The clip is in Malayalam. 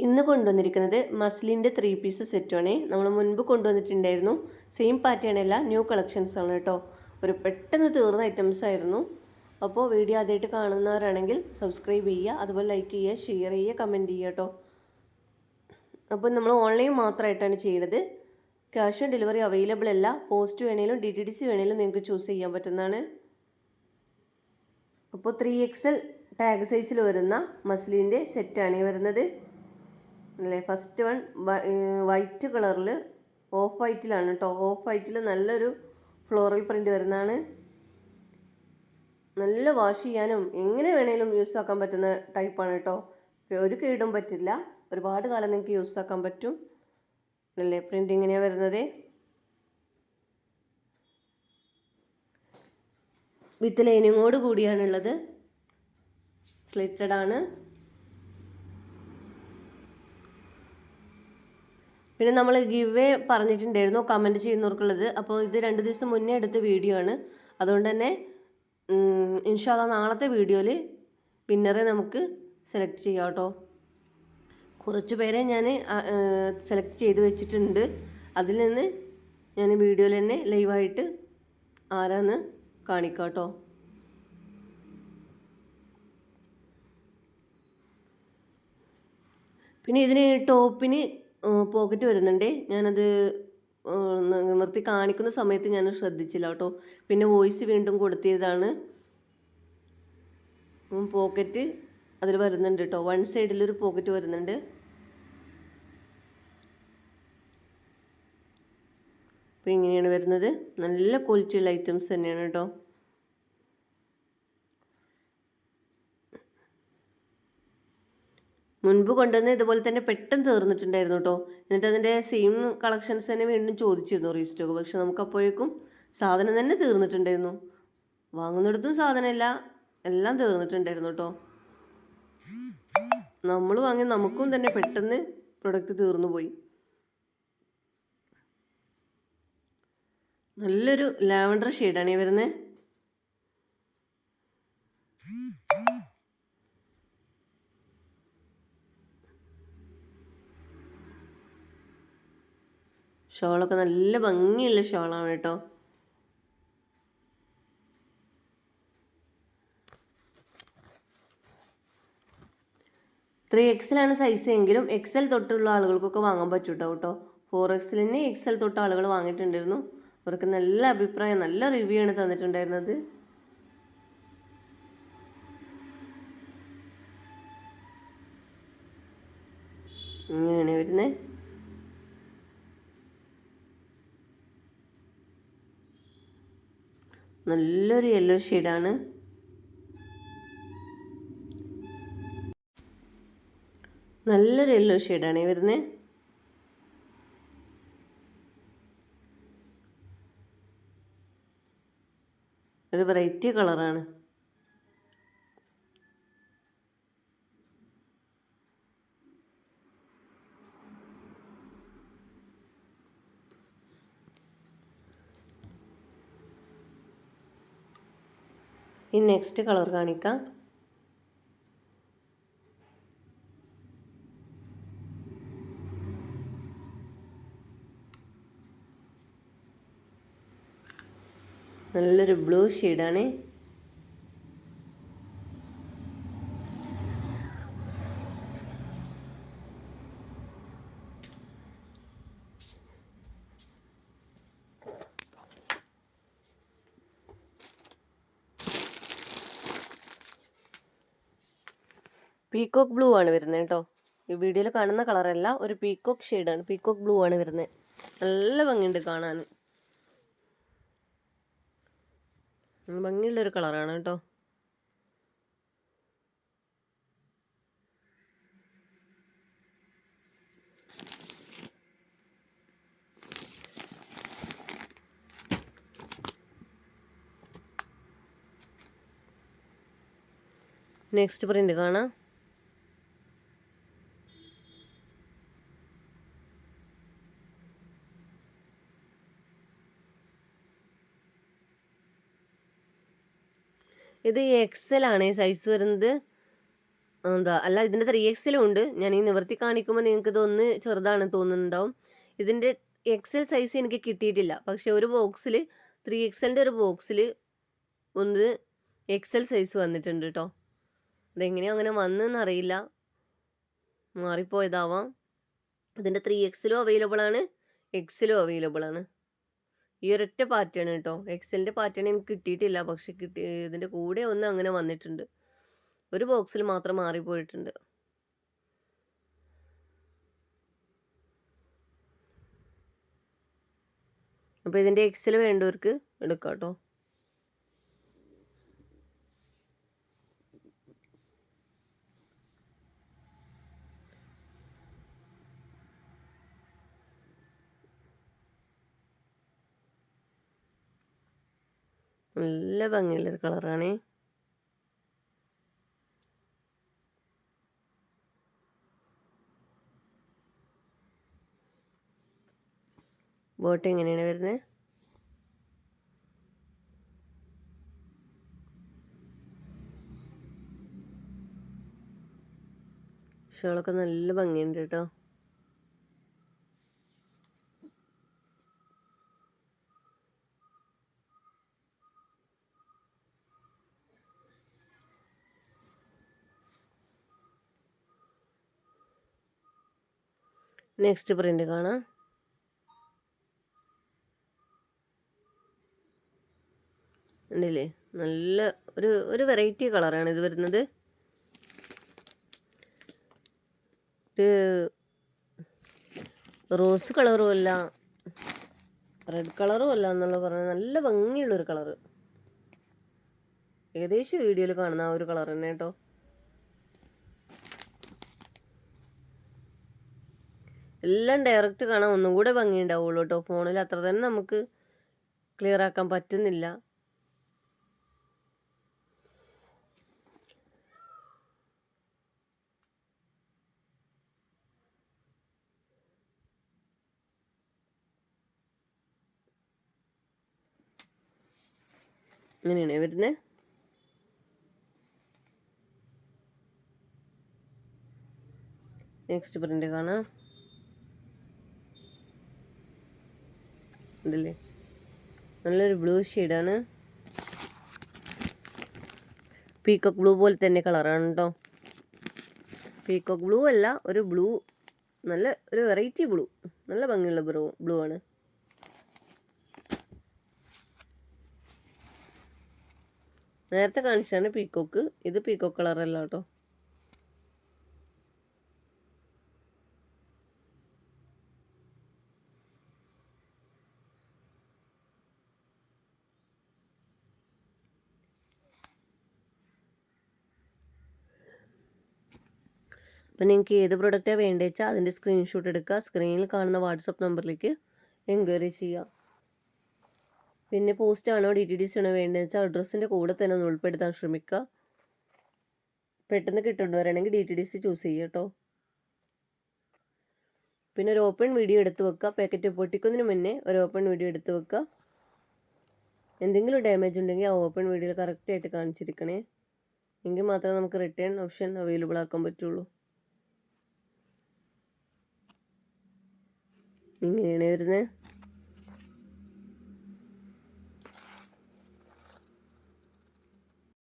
ഇന്ന് കൊണ്ടുവന്നിരിക്കുന്നത് മസ്ലിന്റെ ത്രീ പീസ് സെറ്റുമാണ് നമ്മൾ മുൻപ് കൊണ്ടുവന്നിട്ടുണ്ടായിരുന്നു. സെയിം പാറ്റേൺ അല്ല ന്യൂ കളക്ഷൻസ് ആണ് കേട്ടോ. ഒരു പെട്ടെന്ന് തീർന്ന ഐറ്റംസ് ആയിരുന്നു. അപ്പോൾ വീഡിയോ ആദ്യമായിട്ട് കാണുന്നവരാണെങ്കിൽ സബ്സ്ക്രൈബ് ചെയ്യുക അതുപോലെ ലൈക്ക് ചെയ്യുക ഷെയർ ചെയ്യുക കമന്റ് ചെയ്യുക കേട്ടോ. അപ്പോൾ നമ്മൾ ഓൺലൈൻ മാത്രമായിട്ടാണ് ചെയ്യുന്നത്. ക്യാഷ് ഓൺ ഡെലിവറി അവൈലബിൾ അല്ല. പോസ്റ്റ് വേണേലും ഡി ടി ഡി സി വേണേലും നിങ്ങൾക്ക് ചൂസ് ചെയ്യാൻ പറ്റുന്നതാണ്. അപ്പോൾ ത്രീ എക്സ് എൽ ടാഗ് സൈസിൽ വരുന്ന മസ്ലിന്റെ സെറ്റാണ് വരുന്നത്. അല്ലേ? ഫസ്റ്റ് വൺ വൈറ്റ് കളറിൽ ഓഫ് വൈറ്റിലാണ് കേട്ടോ ഓഫ് വൈറ്റിൽ നല്ലൊരു ഫ്ലോറൽ പ്രിന്റ് വരുന്നതാണ്. നല്ല വാഷ് ചെയ്യാനും എങ്ങനെ വേണേലും യൂസ് ആക്കാൻ പറ്റുന്ന ടൈപ്പാണ് കേട്ടോ ഒരു കേടും പറ്റില്ല. ഒരുപാട് കാലം നിങ്ങൾക്ക് യൂസ് ആക്കാൻ പറ്റും. അല്ലേ? പ്രിന്റ് ഇങ്ങനെയാണ് വരുന്നത്. വിത്ത് ലൈനിങ്ങോട് കൂടിയാണുള്ളത്. സ്ലിറ്റഡ് ആണ്. പിന്നെ നമ്മൾ ഗിവ് പറഞ്ഞിട്ടുണ്ടായിരുന്നു കമന്റ് ചെയ്യുന്നവർക്കുള്ളത്. അപ്പോൾ ഇത് രണ്ട് ദിവസം മുന്നേ എടുത്ത വീഡിയോ ആണ്. അതുകൊണ്ട് തന്നെ ഇൻഷാല്ല നാളത്തെ വീഡിയോയിൽ വിന്നറെ നമുക്ക് സെലക്ട് ചെയ്യാം കേട്ടോ. കുറച്ച് പേരെ ഞാൻ സെലക്ട് ചെയ്ത് വെച്ചിട്ടുണ്ട്. അതിൽ നിന്ന് ഞാൻ വീഡിയോയിൽ തന്നെ ലൈവായിട്ട് ആരാന്ന് കാണിക്കാം കേട്ടോ. പിന്നെ ഇതിന് ടോപ്പിന് പോക്കറ്റ് വരുന്നുണ്ട്. ഞാനത് നിർത്തി കാണിക്കുന്ന സമയത്ത് ഞാൻ ശ്രദ്ധിച്ചില്ല കേട്ടോ. പിന്നെ വോയിസ് വീണ്ടും കൊടുത്തിയതാണ്. പോക്കറ്റ് അതിൽ വരുന്നുണ്ട് കേട്ടോ. വൺ സൈഡിലൊരു പോക്കറ്റ് വരുന്നുണ്ട്. അപ്പോൾ ഇങ്ങനെയാണ് വരുന്നത്. നല്ല ക്വാളിറ്റിയുള്ള ഐറ്റംസ് തന്നെയാണ് കേട്ടോ. മുൻപ് കൊണ്ടുവന്ന് ഇതുപോലെ തന്നെ പെട്ടെന്ന് തീർന്നിട്ടുണ്ടായിരുന്നു കേട്ടോ എന്നിട്ട് അതിന്റെ സെയിം കളക്ഷൻസ് തന്നെ വീണ്ടും ചോദിച്ചിരുന്നു റീസ്റ്റോക്ക് പക്ഷെ നമുക്ക് അപ്പോഴേക്കും സാധനം തന്നെ തീർന്നിട്ടുണ്ടായിരുന്നു. വാങ്ങുന്നിടത്തും സാധനമില്ല. എല്ലാം തീർന്നിട്ടുണ്ടായിരുന്നു കേട്ടോ നമ്മൾ വാങ്ങി നമുക്കും തന്നെ പെട്ടെന്ന് പ്രൊഡക്റ്റ് തീർന്നു പോയി നല്ലൊരു ലാവൻഡർ ഷെയ്ഡാണ് ഈ വരുന്നത് ഷോളൊക്കെ നല്ല ഭംഗിയുള്ള ഷോളാണ് കേട്ടോ. ത്രീ എക്സലാണ് സൈസ് എങ്കിലും എക്സൽ തൊട്ടുള്ള ആളുകൾക്കൊക്കെ വാങ്ങാൻ പറ്റൂട്ടോ കേട്ടോ. ഫോർ എക്സിൽ തന്നെ എക്സൽ തൊട്ട് ആളുകൾ വാങ്ങിയിട്ടുണ്ടായിരുന്നു. അവർക്ക് നല്ല അഭിപ്രായം നല്ല റിവ്യൂ ആണ് തന്നിട്ടുണ്ടായിരുന്നത്. ഇങ്ങനെയാണ് വരുന്നത്. നല്ലൊരു യെല്ലോ ഷെയ്ഡാണ് നല്ലൊരു യെല്ലോ ഷെയ്ഡാണ് വരുന്നത് ഒരു വെറൈറ്റി കളറാണ് ഇനി നെക്സ്റ്റ് കളർ കാണിക്കാം. നല്ലൊരു ബ്ലൂ ഷെയ്ഡാണ് പീക്കോക്ക് ബ്ലൂ ആണ് വരുന്നത് കേട്ടോ. ഈ വീഡിയോയിൽ കാണുന്ന കളറല്ല ഒരു പീക്കോക്ക് ഷെയ്ഡാണ് പീക്കോക്ക് ബ്ലൂ ആണ് വരുന്നത്. നല്ല ഭംഗിയുണ്ട് കാണാൻ. ഭംഗിയുള്ളൊരു കളറാണ് കേട്ടോ. നെക്സ്റ്റ് പ്രിന്റ് കാണാം. ഇത് എക്സൽ ആണ് സൈസ് വരുന്നത്. എന്താ അല്ല ഇതിന്റെ ത്രീ എക്സലും ഉണ്ട്. ഞാൻ ഈ നിവർത്തി കാണിക്കുമ്പോൾ നിങ്ങൾക്ക് ഇതൊന്ന് ചെറുതാണ് തോന്നുന്നുണ്ടാവും. ഇതിന്റെ എക്സൽ സൈസ് എനിക്ക് കിട്ടിയിട്ടില്ല. പക്ഷെ ഒരു ബോക്സിൽ ത്രീ എക്സലിന്റെ ഒരു ബോക്സിൽ ഒന്ന് എക്സൽ സൈസ് വന്നിട്ടുണ്ട് കേട്ടോ അതെങ്ങനെയാണ് അങ്ങനെ വന്നെന്നറിയില്ല മാറിപ്പോയതാവാം. ഇതിന്റെ ത്രീ എക്സിലും അവൈലബിൾ ആണ്. എക്സിലും അവൈലബിൾ ആണ്. ഈ ഒരൊറ്റ പാറ്റേൺ കേട്ടോ എക്സലിന്റെ പാറ്റേൺ എനിക്ക് കിട്ടിയിട്ടില്ല. പക്ഷെ കിട്ടി ഇതിന്റെ കൂടെ ഒന്ന് അങ്ങനെ വന്നിട്ടുണ്ട്. ഒരു ബോക്സിൽ മാത്രം മാറിപ്പോയിട്ടുണ്ട്. അപ്പോൾ ഇതിന്റെ എക്സൽ വേണ്ടവർക്ക് എടുക്കാം കേട്ടോ നല്ല ഭംഗിയുള്ളൊരു കളറാണ്. ബോട്ട് എങ്ങനെയാണ് വരുന്നത് ഷോളൊക്കെ നല്ല ഭംഗിയുണ്ട് കേട്ടോ. നെക്സ്റ്റ് പ്രിന്റ് കാണാം. ഉണ്ടല്ലേ നല്ല ഒരു ഒരു വെറൈറ്റി കളറാണ് ഇത് വരുന്നത്. ഇത് റോസ് കളറും അല്ല റെഡ് കളറും അല്ല എന്നുള്ള പറഞ്ഞാൽ നല്ല ഭംഗിയുള്ളൊരു കളറ് ഏകദേശം വീഡിയോയിൽ കാണുന്ന ആ ഒരു കളർ തന്നെ കേട്ടോ എല്ലാം ഡയറക്റ്റ് കാണാൻ ഒന്നും കൂടെ ഭംഗിയുണ്ടാവുള്ളൂ കേട്ടോ ഫോണിൽ അത്ര തന്നെ നമുക്ക് ക്ലിയർ ആക്കാൻ പറ്റുന്നില്ല. ഇങ്ങനെയാണ് വരുന്നത് നെക്സ്റ്റ് പ്രിന്റ് കാണാം. ഉണ്ടല്ലേ നല്ലൊരു ബ്ലൂ ഷെയ്ഡാണ് പീക്കോക്ക് ബ്ലൂ പോലെ തന്നെ കളറാണ് കേട്ടോ പീക്കോക്ക് ബ്ലൂ അല്ല ഒരു ബ്ലൂ നല്ല ഒരു വെറൈറ്റി ബ്ലൂ നല്ല ഭംഗിയുള്ള ബ്ലൂ ബ്ലൂ ആണ്. നേരത്തെ കാണിച്ചാണ് പീക്കോക്ക് ഇത് പീക്കോക്ക് കളറല്ല കേട്ടോ അപ്പം നിങ്ങൾക്ക് ഏത് പ്രൊഡക്റ്റാണ് വേണ്ടത് വെച്ചാൽ അതിന്റെ സ്ക്രീൻഷോട്ട് എടുക്കുക. സ്ക്രീനിൽ കാണുന്ന വാട്സപ്പ് നമ്പറിലേക്ക് എൻക്വയറി ചെയ്യുക. പിന്നെ പോസ്റ്റ് ആണോ ഡി ടി ഡി സി ആണോ വേണ്ടതെന്ന് വെച്ചാൽ അഡ്രസ്സിന്റെ കൂടെ തന്നെ ഒന്ന് ഉൾപ്പെടുത്താൻ ശ്രമിക്കുക. പെട്ടെന്ന് കിട്ടുന്നവരാണെങ്കിൽ D T D C choose ചെയ്യുക കേട്ടോ. പിന്നെ ഒരു ഓപ്പൺ വീഡിയോ എടുത്ത് വെക്കുക. പാക്കറ്റ് പൊട്ടിക്കുന്നതിന് മുന്നേ ഒരു ഓപ്പൺ വീഡിയോ എടുത്ത് വെക്കുക. എന്തെങ്കിലും ഡാമേജ് ഉണ്ടെങ്കിൽ ആ ഓപ്പൺ വീഡിയോയിൽ കറക്റ്റായിട്ട് കാണിച്ചിരിക്കണേ. എങ്കിൽ മാത്രമേ നമുക്ക് റിട്ടേൺ ഓപ്ഷൻ അവൈലബിൾ ആക്കാൻ പറ്റുള്ളൂ. ഇങ്ങനെയാണ് വരുന്നത്.